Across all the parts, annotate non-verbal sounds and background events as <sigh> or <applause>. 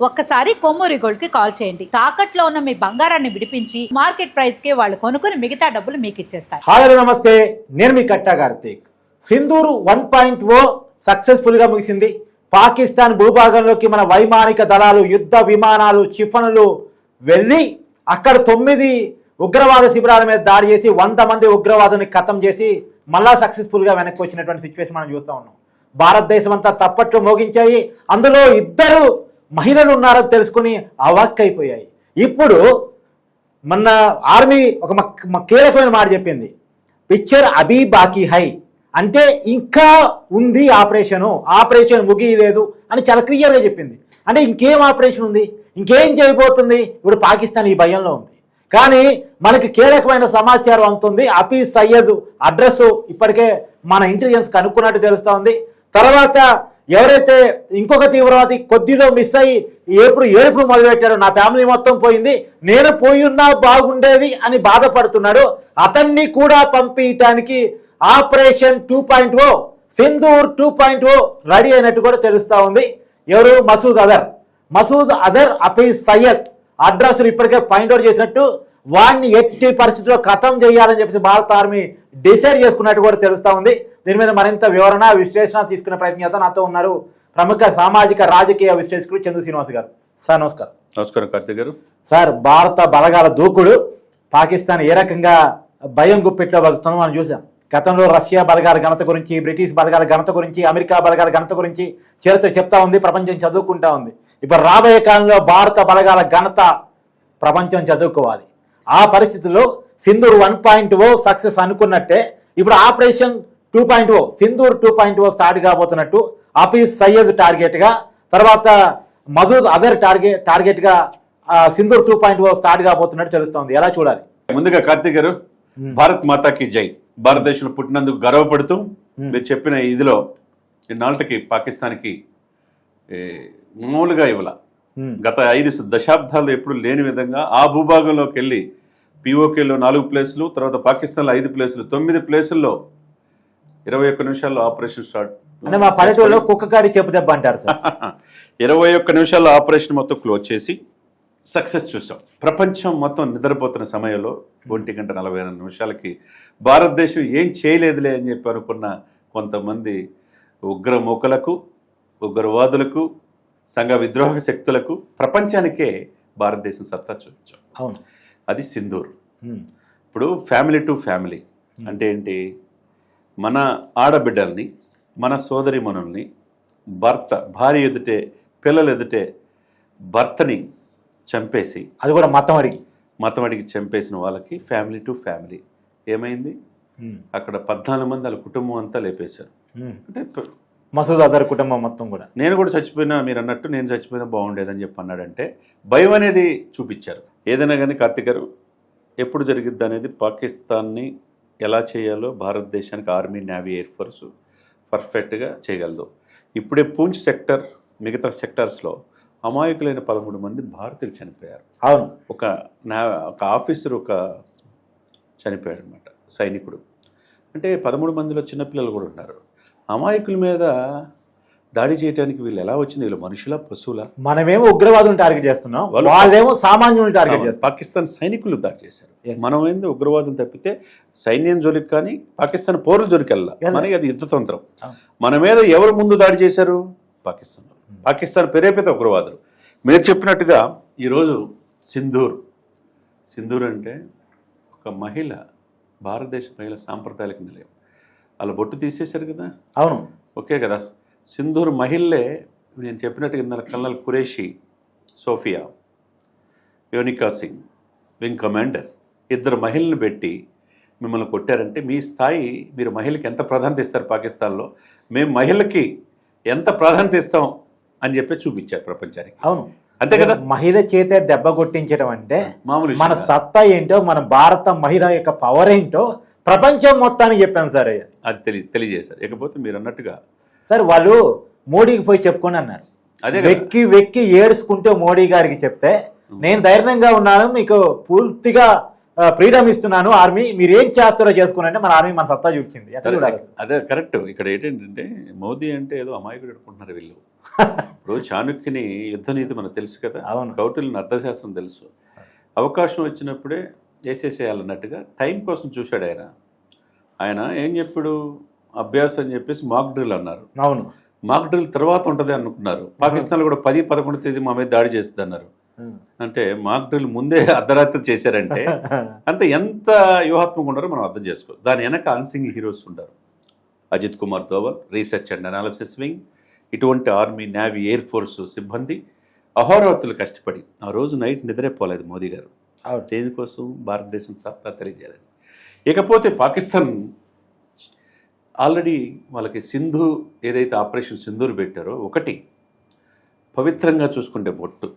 ఒక్కసారి కొమ్మూరి గోల్డ్కి కాల్ చేయండి. తాకట్లో ఉన్న మీ బంగారాన్ని విడిపించి మార్కెట్ ప్రైస్కి వాళ్ళు కొనుక్కుని మిగతా డబ్బులు మీకు ఇచ్చేస్తారు. హలో నమస్తే. నేను మీ Katta Karthik. Sindoor one point O సక్సెస్ఫుల్గా ముగిసింది. పాకిస్తాన్ భూభాగంలోకి మన వైమానిక దళాలు యుద్ధ విమానాలు క్షిపణులు వెళ్ళి అక్కడ తొమ్మిది ఉగ్రవాద శిబిరాల మీద దాడి చేసి వంద మంది ఉగ్రవాదుని ఖతం చేసి మళ్ళా సక్సెస్ఫుల్గా వెనక్కి వచ్చినటువంటి సిచ్యువేషన్ మనం చూస్తూ ఉన్నాం. భారతదేశం అంతా తప్పట్లు మోగించాయి. అందులో ఇద్దరు మహిళలు ఉన్నారని తెలుసుకుని అవాక్కైపోయాయి ఇప్పుడు మొన్న ఆర్మీ ఒక కీలకమైన మాట చెప్పింది. పిక్చర్ అబీ బాకీ హై. అంటే ఇంకా ఉంది ఆపరేషను ఆపరేషన్ ముగియలేదు అని చాలా క్లియర్గా చెప్పింది. అంటే ఇంకేం ఆపరేషన్ ఉంది? ఇంకేం చేయబోతుంది? ఇప్పుడు పాకిస్తాన్ ఈ భయంలో ఉంది. కానీ మనకి కీలకమైన సమాచారం అందుతుంది. అపీ సయ్యద్ అడ్రస్ ఇప్పటికే మన ఇంటెలిజెన్స్ కనుక్కున్నట్టు తెలుస్తూ ఉంది తర్వాత ఎవరైతే ఇంకొక తీవ్రవాది కొద్దిలో మిస్ అయ్యి ఎప్పుడు ఏడుపులు మొదలుపెట్టారో నా ఫ్యామిలీ మొత్తం పోయింది. నేను పోయి ఉన్నా బాగుండేది అని బాధపడుతున్నాడు. అతన్ని కూడా పంపించడానికి operation two point O Sindoor two point O ready అయినట్టు కూడా తెలుస్తూ ఉంది. ఎవరు? మసూద్ అదర్ మసూద్ అదర్ అఫీజ్ సయ్యద్. అడ్రస్ ఇప్పటికే ఫైండ్ అవుట్ చేసినట్టు వాడిని ఎట్టి పరిస్థితుల్లో ఖతం చేయాలని చెప్పేసి భారత ఆర్మీ డిసైడ్ చేసుకున్నట్టు కూడా తెలుస్తూ ఉంది. దీని మీద మరింత వివరణ విశ్లేషణ తీసుకునే ప్రయత్నం చేద్దాం. నాతో ఉన్నారు ప్రముఖ సామాజిక రాజకీయ విశ్లేషకుడు చంద్ర శ్రీనివాస్ గారు. సార్ నమస్కారం. నమస్కారం కార్తీక్ గారు. సార్ భారత బలగాల దూకుడు పాకిస్తాన్ ఏ రకంగా భయం గుప్పెట్లో బతుకుతుందో మనం చూసాం. గతంలో రష్యా బలగాల ఘనత గురించి బ్రిటిష్ బలగాల ఘనత గురించి అమెరికా బలగాల ఘనత గురించి చరిత్ర చెప్తా ఉంది ప్రపంచం చదువుకుంటా ఉంది. ఇప్పుడు రాబోయే కాలంలో భారత బలగాల ఘనత ప్రపంచం చదువుకోవాలి. ఆ పరిస్థితుల్లో Sindoor one point O success అనుకున్నట్టే ఇప్పుడు operation two point O Sindoor two point O start కాబోతున్నట్టు office Saeed టార్గెట్గా తర్వాత మజూద్ అదర్ టార్గెట్ టార్గెట్గా Sindoor two point O start కాబోతున్నట్టు తెలుస్తోంది. ఎలా చూడాలి? ముందుగా కార్తీక్ గారు భారత్ మాతాకి జై. భారతదేశంలో పుట్టినందుకు గర్వపడుతూ మీరు చెప్పిన ఇదిలో ఇన్నాళ్ళకి పాకిస్తాన్కి మామూలుగా ఇవ్వాల. గత ఐదు దశాబ్దాలు ఎప్పుడు లేని విధంగా ఆ భూభాగంలోకి వెళ్ళి పిఓకేలో నాలుగు ప్లేసులు తర్వాత పాకిస్తాన్లో ఐదు ప్లేసులు తొమ్మిది ప్లేసుల్లో ఇరవై ఒక్క నిమిషాల్లో ఆపరేషన్ స్టార్ట్. అంటే మా పల్లెటూరులో కుక్క కాడి చెప్పు దెబ్బ అంటారు సార్. <laughs> ఇరవై ఒక్క నిమిషాల్లో ఆపరేషన్ మొత్తం క్లోజ్ చేసి సక్సెస్ చూసాం. ప్రపంచం మొత్తం నిద్రపోతున్న సమయంలో ఒంటి గంట నలభై నిమిషాలకి భారతదేశం ఏం చేయలేదులే అని చెప్పి అనుకున్న కొంతమంది ఉగ్రమూకలకు ఉగ్రవాదులకు సంఘ విద్రోహ శక్తులకు ప్రపంచానికే భారతదేశం సత్తా చూపించాం. అవును. అది సింధూర్. ఇప్పుడు ఫ్యామిలీ టు ఫ్యామిలీ అంటే ఏంటి? మన ఆడబిడ్డల్ని మన సోదరి మనుల్ని భర్త భార్య ఎదుటే పిల్లలు ఎదుటే భర్తని చంపేసి అది కూడా మతం అడిగి. మతం అడిగి చంపేసిన వాళ్ళకి ఫ్యామిలీ టు ఫ్యామిలీ. ఏమైంది. అక్కడ పద్నాలుగు మంది వాళ్ళ కుటుంబం అంతా లేపేశారు. అంటే మసూద్ అదర్ కుటుంబం మొత్తం కూడా. నేను కూడా చచ్చిపోయినా మీరు అన్నట్టు నేను చచ్చిపోయినా బాగుండేదని చెప్పి అన్నాడంటే భయం అనేది చూపించారు. ఏదైనా కానీ కార్తిక్ గారు ఎప్పుడు జరిగిద్ది అనేది పాకిస్తాన్ని ఎలా చేయాలో భారతదేశానికి ఆర్మీ నేవీ ఎయిర్ ఫోర్స్ పర్ఫెక్ట్గా చేయగలదు. ఇప్పుడే పూంచ్ సెక్టర్ మిగతా సెక్టార్స్లో అమాయకులైన పదమూడు మంది భారతీయులు చనిపోయారు. అవును. ఒక నా ఒక ఆఫీసర్ ఒక చనిపోయాడు అనమాట సైనికుడు. అంటే పదమూడు మందిలో చిన్నపిల్లలు కూడా ఉన్నారు. అమాయకుల మీద దాడి చేయడానికి వీళ్ళు ఎలా వచ్చింది? వీళ్ళు మనుషుల పశువుల? మనమేమో ఉగ్రవాదులను టార్గెట్ చేస్తున్నాం. వాళ్ళు- వాళ్ళేమో సామాన్యులను టార్గెట్ చేస్తాం పాకిస్తాన్ సైనికులు దాడి చేశారు. మనం ఏంది ఉగ్రవాదం తప్పితే సైన్యం జోలికి కానీ పాకిస్తాన్ పౌరుల జోలికి వెళ్ళాలి. మనకి అది యుద్ధతంత్రం అవును. మన మీద ఎవరు ముందు దాడి చేశారు? పాకిస్తాన్. పాకిస్తాన్ ప్రేరేపిత ఉగ్రవాదులు. మీరు చెప్పినట్టుగా ఈరోజు సింధూర్. సింధూర్ అంటే ఒక మహిళ భారతదేశ మహిళ సాంప్రదాయాలకు నిలయం వాళ్ళ బొట్టు తీసేశారు కదా? అవును. ఓకే కదా? సింధూర్ మహిళలే నేను చెప్పినట్టుగా ఇందాక colonel Qureshi Sofiya Vyomika Singh wing commander ఇద్దరు మహిళలను పెట్టి మిమ్మల్ని కొట్టారంటే మీ స్థాయి మీరు మహిళకి ఎంత ప్రాధాన్యత ఇస్తారు పాకిస్తాన్లో? మేము మహిళకి ఎంత ప్రాధాన్యత ఇస్తాం అని చెప్పి చూపించారు ప్రపంచానికి. అవును. అంతే కదా? మహిళ చేతే దెబ్బ కొట్టించడం అంటే మామూలు మన కాదు. సత్తా ఏంటో మన భారత మహిళ యొక్క పవర్ ఏంటో ప్రపంచం మొత్తానికి చెప్పాను సార్ అది తెలియ తెలియజేశారు. ఇకపోతే మీరు అన్నట్టుగా సార్ వాళ్ళు మోడీకి పోయి చెప్పుకొని అన్నారు. అదే. వెక్కి వెక్కి ఏడుచుకుంటూ మోడీ గారికి చెప్తే నేను ధైర్యంగా ఉన్నాను మీకు పూర్తిగా ఫ్రీడమ్ ఇస్తున్నాను ఆర్మీ మీరు ఏం చేస్తారో చేసుకున్నారంటే మన ఆర్మీ మన సత్తా చూపించింది? అదే కరెక్ట్. ఇక్కడ ఏంటంటే మోదీ అంటే ఏదో అమాయకుడు అనుకుంటున్నారు వీళ్ళు. <laughs> ఇప్పుడు చాణుక్యని యుద్ధ నీతి మనకు తెలుసు కదా. అవును. కౌటిల్ని అర్థశాస్త్రం తెలుసు. అవకాశం వచ్చినప్పుడే వేసేసేయాలన్నట్టుగా టైం కోసం చూశాడు ఆయన. ఆయన ఏం చెప్పాడు? అభ్యాసం అని చెప్పేసి మాక్ డ్రిల్ అన్నారు. అవును. మాక్ డ్రిల్ తర్వాత ఉంటుంది అనుకున్నారు పాకిస్తాన్లో కూడా పది పదకొండు తేదీ మా మీద దాడి చేస్తుంది అన్నారు అంటే మాక్ డ్రిల్ ముందే అర్ధరాత్రి చేశారంటే <laughs> అంతే ఎంత వ్యూహాత్మకంగా ఉన్నారో మనం అర్థం చేసుకో దాని వెనక అన్సింగ్ హీరోస్ ఉంటారు. Ajit Kumar Doval research and analysis wing ఇటువంటి ఆర్మీ నేవీ ఎయిర్ ఫోర్స్ సిబ్బంది అహోరాత్రులు కష్టపడి ఆ రోజు నైట్ నిద్రపోలేదు మోదీ గారు. దేనికోసం? భారతదేశం సత్తా తెలియజేయాలని ఇకపోతే పాకిస్తాన్ ఆల్రెడీ వాళ్ళకి సింధు ఏదైతే ఆపరేషన్ సింధూర్ పెట్టారో ఒకటి పవిత్రంగా చూసుకుంటే బొట్టు.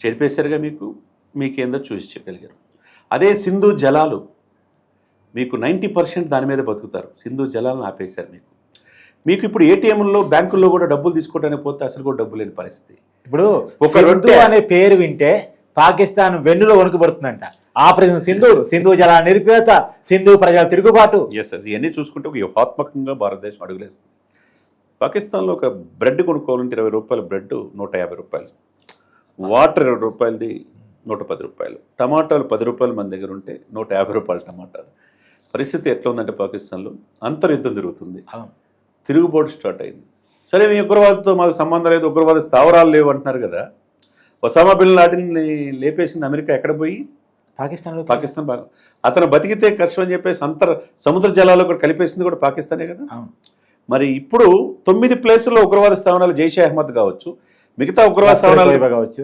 చెరిపేశారుగా మీకు మీకేందో చూసి చెప్పగలిగారు. అదే సింధు జలాలు మీకు నైంటీ పర్సెంట్ దాని మీద బతుకుతారు. సింధు జలాలను ఆపేశారు మీకు. మీకు ఇప్పుడు ఏటీఎంలో బ్యాంకుల్లో కూడా డబ్బులు తీసుకోవడానికి పోతే అసలు కూడా డబ్బు లేని పరిస్థితి. ఇప్పుడు ఒక రొట్టె. అనే పేరు వింటే పాకిస్తాన్ వెన్నులో వణుకుపడుతుందంట ఆపరేషన్ సింధు సింధు జల నిరుపేత సింధు ప్రజల తిరుగుబాటు. ఎస్ ఇవన్నీ చూసుకుంటే ఒక వ్యూహాత్మకంగా భారతదేశం అడుగులేస్తుంది. పాకిస్తాన్లో ఒక బ్రెడ్ కొనుక్కోవాలంటే ఇరవై రూపాయల బ్రెడ్ నూట యాభై రూపాయలు. వాటర్ ఇరవై రూపాయలది నూట పది రూపాయలు. టమాటాలు పది రూపాయలు మన దగ్గర ఉంటే నూట యాభై రూపాయలు టమాటాలు. పరిస్థితి ఎట్లా ఉందంటే పాకిస్తాన్లో అంతర్యుద్ధం జరుగుతుంది తిరుగుబాటు స్టార్ట్ అయింది. సరే మీ ఉగ్రవాదంతో మాకు సంబంధం లేదు ఉగ్రవాద స్థావరాలు లేవు అంటున్నారు కదా. ఒసామా బిన్ లాడెన్ని లేపేసింది అమెరికా ఎక్కడ పోయి? పాకిస్తాన్ పాకిస్తాన్ భాగం. అతను బతికితే కష్టం అని చెప్పేసి అంతర్ సముద్ర జలాల్లో కూడా కలిపేసింది కూడా పాకిస్తానే కదా? మరి ఇప్పుడు తొమ్మిది ప్లేసుల్లో ఉగ్రవాద స్థావరాలు జైషే అహ్మద్ కావచ్చు మిగతా ఉగ్రవాద తోయిబా కావచ్చు.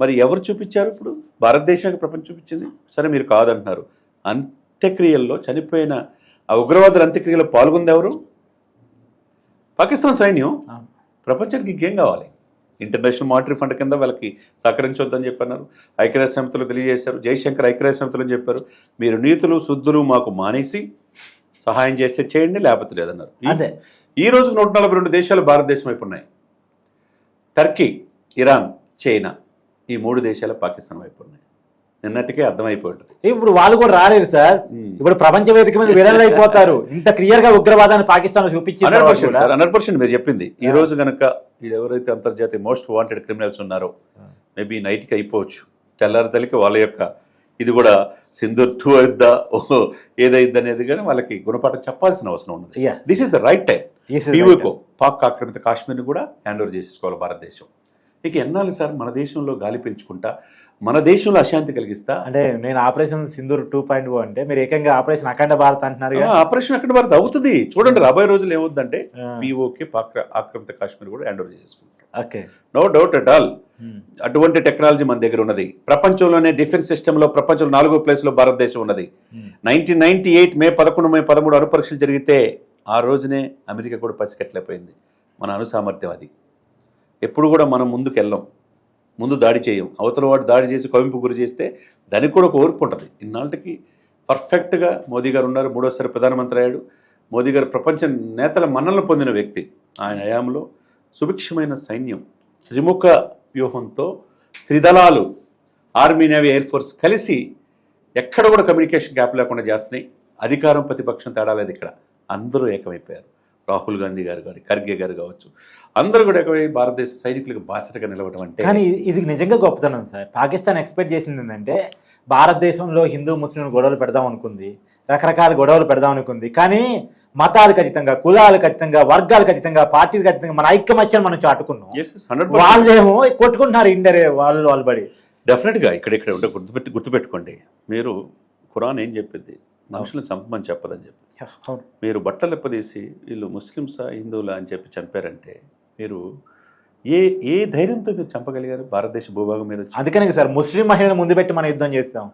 మరి ఎవరు చూపించారు ఇప్పుడు? భారతదేశానికి ప్రపంచం చూపించింది? సరే మీరు కాదంటున్నారు. అంత్యక్రియల్లో చనిపోయిన ఆ ఉగ్రవాదుల అంత్యక్రియలో పాల్గొంది ఎవరు? పాకిస్తాన్ సైన్యం. ప్రపంచానికి ఇంకేం కావాలి? ఇంటర్నేషనల్ మానిటరీ ఫండ్ కింద వాళ్ళకి సహకరించొద్దని చెప్పన్నారు. ఐక్యరాజ్య సమితిలో తెలియజేశారు. జయశంకర్ ఐక్యరాజ్య సమితిలో చెప్పారు మీరు నీతులు శుద్ధులు మాకు మానేసి సహాయం చేస్తే చేయండి లేకపోతే లేదన్నారు. అంతే. ఈ రోజు నూట నలభై రెండు దేశాలు భారతదేశం వైపు ఉన్నాయి. టర్కీ ఇరాన్ చైనా ఈ మూడు దేశాలు పాకిస్తాన్ వైపు ఉన్నాయి. నిన్నటికే అర్థమైపోయి ఉంటుంది ఇప్పుడు వాళ్ళు కూడా రాలేరు సార్. ఇప్పుడు ప్రపంచ వేదిక మీద విడుదల అయిపోతారు. ఇంత క్లియర్గా ఉగ్రవాదాన్ని పాకిస్తాన్ చూపించి హండ్రెడ్ పర్సెంట్ మీరు చెప్పింది. ఈ రోజు కనుక ఎవరైతే అంతర్జాతీయ మోస్ట్ వాంటెడ్ క్రిమినల్స్ ఉన్నారో మేబీ నైట్కి అయిపోవచ్చు. తెల్లారి తల్లికి వాళ్ళ యొక్క ఇది కూడా సింధూర్ టూ అయిద్దా ఓహో ఏదైద్ది అనేది కానీ వాళ్ళకి గుణపాఠం చెప్పాల్సిన అవసరం Yeah. This is the right time పీవీకో Pak ఆక్రమిత కాశ్మీర్ని కూడా హ్యాండ్ ఓవర్ చేసేసుకోవాలి భారతదేశం. ఇక ఎన్నాళ్ళు సార్ మన దేశంలో గాలి పీల్చుకుంటా? మన దేశంలో అశాంతి కలిగిస్తా? అంటే నేను operation Sindoor two point O అంటే మీరు ఏకంగా ఆపరేషన్ అఖండ భారత్ అంటున్నారు ఆపరేషన్ అక్కడ భారత్ అవుతుంది. చూడండి రాబోయే రోజులు ఏమవుద్దంటే ఆ. పీఓకే ఆక్రమిత కాశ్మీర్ కూడా హ్యాండ్ ఓవర్ చేసుకుంటారు okay. No doubt at all. అటువంటి టెక్నాలజీ మన దగ్గర ఉన్నది. ప్రపంచంలోనే డిఫెన్స్ సిస్టంలో ప్రపంచంలో నాలుగో ప్లేస్లో భారతదేశం ఉన్నది. నైన్టీన్ నైన్టీ ఎయిట్ మే పదకొండు మే పదమూడు అణు పరీక్షలు జరిగితే ఆ రోజునే అమెరికా కూడా పసికట్లేకపోయింది మన అణు సామర్థ్యం అది. ఎప్పుడు కూడా మనం ముందుకు వెళ్ళాం ముందు దాడి చేయం. అవతల వాడు దాడి చేసి కవింపు గురి చేస్తే దానికి కూడా ఒక ఓర్పు ఉంటుంది. ఇన్నాళ్ళకి పర్ఫెక్ట్గా మోదీ గారు ఉన్నారు. మూడోసారి ప్రధానమంత్రి అయ్యాడు. మోదీ గారు ప్రపంచ నేతల మన్నలను పొందిన వ్యక్తి. ఆయన హయాంలో సుభిక్షమైన సైన్యం త్రిముఖ వ్యూహంతో త్రిదళాలు ఆర్మీ నేవీ ఎయిర్ ఫోర్స్ కలిసి ఎక్కడ కూడా కమ్యూనికేషన్ గ్యాప్ లేకుండా చేస్తున్నాయి. అధికారం ప్రతిపక్షం తేడా లేదు ఇక్కడ. అందరూ ఏకమైపోయారు. రాహుల్ గాంధీ గారు కానీ ఖర్గే గారు కావచ్చు. అందరూ కూడా భారతదేశ సైనికులకు బాసటగా నిలవడం అంటే కానీ ఇది- నిజంగా గొప్పతనం సార్. పాకిస్తాన్ ఎక్స్పెక్ట్ చేసింది ఏంటంటే భారతదేశంలో హిందూ ముస్లిం గొడవలు పెడదాం అనుకుంది రకరకాల గొడవలు పెడదాం అనుకుంది. కానీ మతాలు ఖచ్చితంగా కులాలు ఖచ్చితంగా వర్గాలు ఖచ్చితంగా పార్టీలు ఖచ్చితంగా మన ఐక్యమత్యాన్ని మనం చాటుకున్నాం. వాళ్ళేమో కొట్టుకుంటున్నారు ఇండరే వాళ్ళు వాళ్ళు పడి. డెఫినెట్గా ఇక్కడ ఇక్కడ ఉంటే గుర్తుపెట్టి గుర్తుపెట్టుకోండి. మీరు ఖురాన్ ఏం చెప్పింది? మనుషులను చంపమని చెప్పదని చెప్పి. మీరు బట్టలు ఎప్పదీసి వీళ్ళు ముస్లిమ్సా హిందువులా అని చెప్పి చంపారంటే మీరు ఏ ఏ ధైర్యంతో మీరు చంపగలిగారు? భారతదేశ భూభాగం మీద? అందుకనే సార్ ముస్లిం మహిళను ముందు పెట్టి మనం యుద్ధం చేస్తాం.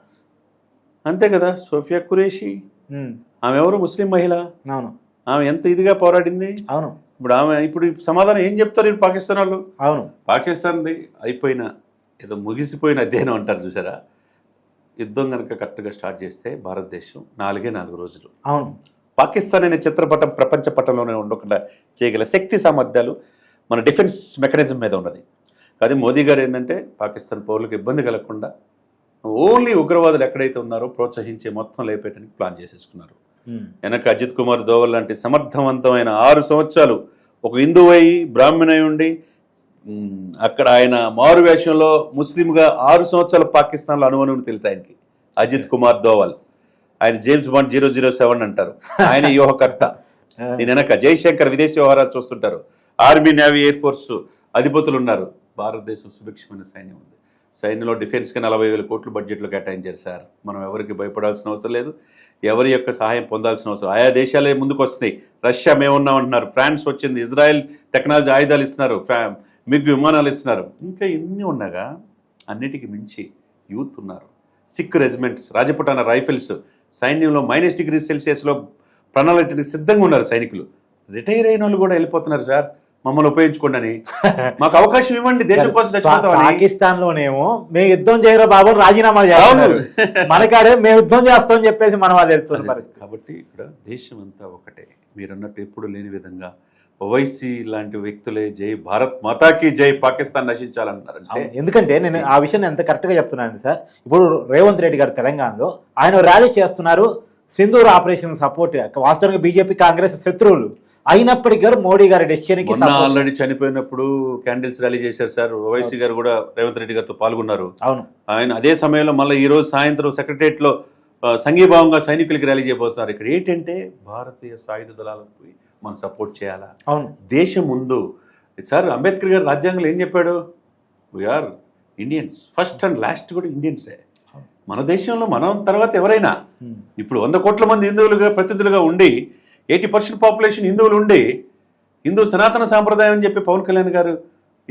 అంతే కదా సోఫియా కురేషి ఆమె ఎవరు ముస్లిం మహిళ? అవును. ఆమె ఎంత ఇదిగా పోరాడింది? అవును. ఇప్పుడు ఆమె ఇప్పుడు సమాధానం ఏం చెప్తారు పాకిస్తాన్ వాళ్ళు? అవును. పాకిస్తాన్ది అయిపోయిన ఏదో ముగిసిపోయిన అధ్యయనం అంటారు చూసారా? యుద్ధం కనుక కరెక్ట్గా స్టార్ట్ చేస్తే భారతదేశం నాలుగే నాలుగు రోజులు. అవును. పాకిస్తాన్ అనే చిత్రపటం ప్రపంచ పటంలోనే ఉండకుండా చేయగల శక్తి సామర్థ్యాలు మన డిఫెన్స్ మెకానిజం మీద ఉన్నది. కానీ మోదీ గారు ఏంటంటే పాకిస్తాన్ పౌరులకు ఇబ్బంది కలగకుండా ఓన్లీ ఉగ్రవాదులు ఎక్కడైతే ఉన్నారో ప్రోత్సహించే మొత్తం లేపేయడానికి ప్లాన్ చేసేసుకున్నారు. వెనక అజిత్ కుమార్ దోవల్ లాంటి సమర్థవంతమైన ఆరు సంవత్సరాలు ఒక హిందువై బ్రాహ్మణై ఉండి అక్కడ ఆయన మారు వేషంలో ముస్లింగా ఆరు సంవత్సరాలు పాకిస్తాన్లో అనువనుని తెలుసు ఆయనకి? అజిత్ కుమార్ దోవల్ ఆయన James Bond zero zero seven అంటారు. ఆయన వ్యూహకర్త. <laughs> దీని వెనక జయశంకర్ విదేశీ వ్యవహారాలు చూస్తుంటారు. ఆర్మీ నేవీ ఎయిర్ ఫోర్స్ అధిపతులు ఉన్నారు. భారతదేశం సుభిక్షమైన సైన్యం ఉంది. సైన్యంలో డిఫెన్స్కి నలభై వేల కోట్లు బడ్జెట్లో కేటాయించారు సార్. మనం ఎవరికి భయపడాల్సిన అవసరం లేదు. ఎవరి యొక్క సహాయం పొందాల్సిన అవసరం. ఆయా దేశాలే ముందుకు వస్తున్నాయి రష్యా మేమున్నాం అంటున్నారు ఫ్రాన్స్ వచ్చింది. ఇజ్రాయెల్ టెక్నాలజీ ఆయుధాలు ఇస్తున్నారు. మిగ్ విమానాలు ఇస్తున్నారు ఇంకా ఇన్ని ఉండగా అన్నిటికీ మించి యూత్ ఉన్నారు. సిక్ రెజిమెంట్స్ రాజపుటాన రైఫిల్స్ సైన్యంలో మైనస్ డిగ్రీ సెల్సియస్లో ప్రణాళికకి సిద్ధంగా ఉన్నారు సైనికులు. రిటైర్ అయిన వాళ్ళు కూడా వెళ్ళిపోతున్నారు సార్. మమ్మల్ని ఉపయోగించుకోండి అని. <laughs> మాకు అవకాశం ఇవ్వండి దేశం కోసం పాకిస్తాన్ లోనేమో మేము యుద్ధం చేయరా బాబు రాజీనామా అవును. <laughs> మనకాడే మేము యుద్ధం చేస్తామని చెప్పేసి మన వాళ్ళు వెళ్తున్నారు మరి. కాబట్టి ఇక్కడ దేశం అంతా ఒకటే. మీరన్నట్టు ఎప్పుడు లేని విధంగా ఓవైసీ లాంటి వ్యక్తులే జై భారత్ మాతాకి జై పాకిస్తాన్ నశించాలన్నారంటే అవును. ఎందుకంటే నేను ఆ విషయం ఎంత కరెక్ట్గా చెప్తున్నాను సార్. ఇప్పుడు రేవంత్ రెడ్డి గారు తెలంగాణలో ఆయన ర్యాలీ చేస్తున్నారు. సింధూర్ ఆపరేషన్ సపోర్ట్ వాస్తవంగా బీజేపీ కాంగ్రెస్ శత్రువులు అయినప్పటికీ గారు మోడీ గారి డెసిషన్కి ఆల్రెడీ చనిపోయినప్పుడు క్యాండిల్స్ ర్యాలీ చేశారు సార్. ఓవైసీ గారు కూడా రేవంత్ రెడ్డి గారితో పాల్గొన్నారు. అవును. ఆయన అదే సమయంలో మళ్ళీ ఈ రోజు సాయంత్రం సెక్రటరియట్లో సంఘీభావంగా సైనికులకి ర్యాలీ చేయబోతున్నారు. ఇక్కడ ఏంటంటే భారతీయ సాయుధ దళాలకు మనం సపోర్ట్ చేయాలా? అవును. దేశం ముందు. సార్ అంబేద్కర్ గారు రాజ్యాంగంలో ఏం చెప్పాడు? We are Indians first and last కూడా ఇండియన్సే మన దేశంలో మనం తర్వాత ఎవరైనా. ఇప్పుడు వంద కోట్ల మంది హిందువులుగా ప్రతినిధులుగా ఉండి ఎయిటీ పర్సెంట్ పాపులేషన్ హిందువులు ఉండి హిందూ సనాతన సాంప్రదాయం అని చెప్పి పవన్ కళ్యాణ్ గారు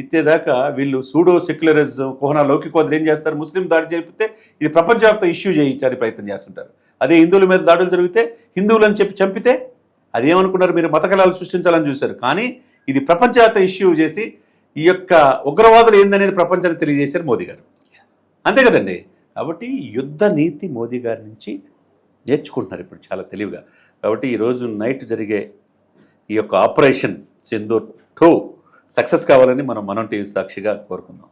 ఇచ్చేదాకా వీళ్ళు సూడో సెక్యులరిజం కుహనా లౌకికవాదులు ఏం చేస్తారు? ముస్లిం దాడి జరిపితే ఇది ప్రపంచవ్యాప్త ఇష్యూ చేయించడానికి ప్రయత్నం చేస్తుంటారు. అదే హిందువుల మీద దాడులు జరిగితే హిందువులు అని చెప్పి చంపితే అదేమనుకున్నారు మీరు? మతకళాలు సృష్టించాలని చూశారు. కానీ ఇది ప్రపంచవ్యాప్త ఇష్యూ చేసి ఈ యొక్క ఉగ్రవాదులు ఏందనేది ప్రపంచానికి తెలియజేశారు మోదీ గారు. అంతే కదండి? కాబట్టి యుద్ధ నీతి మోదీ గారి నుంచి నేర్చుకుంటున్నారు ఇప్పుడు చాలా తెలివిగా. కాబట్టి ఈరోజు నైట్ జరిగే ఈ యొక్క ఆపరేషన్ సింధూర్ టూ సక్సెస్ కావాలని మనం మనం టీవీ సాక్షిగా కోరుకుందాం.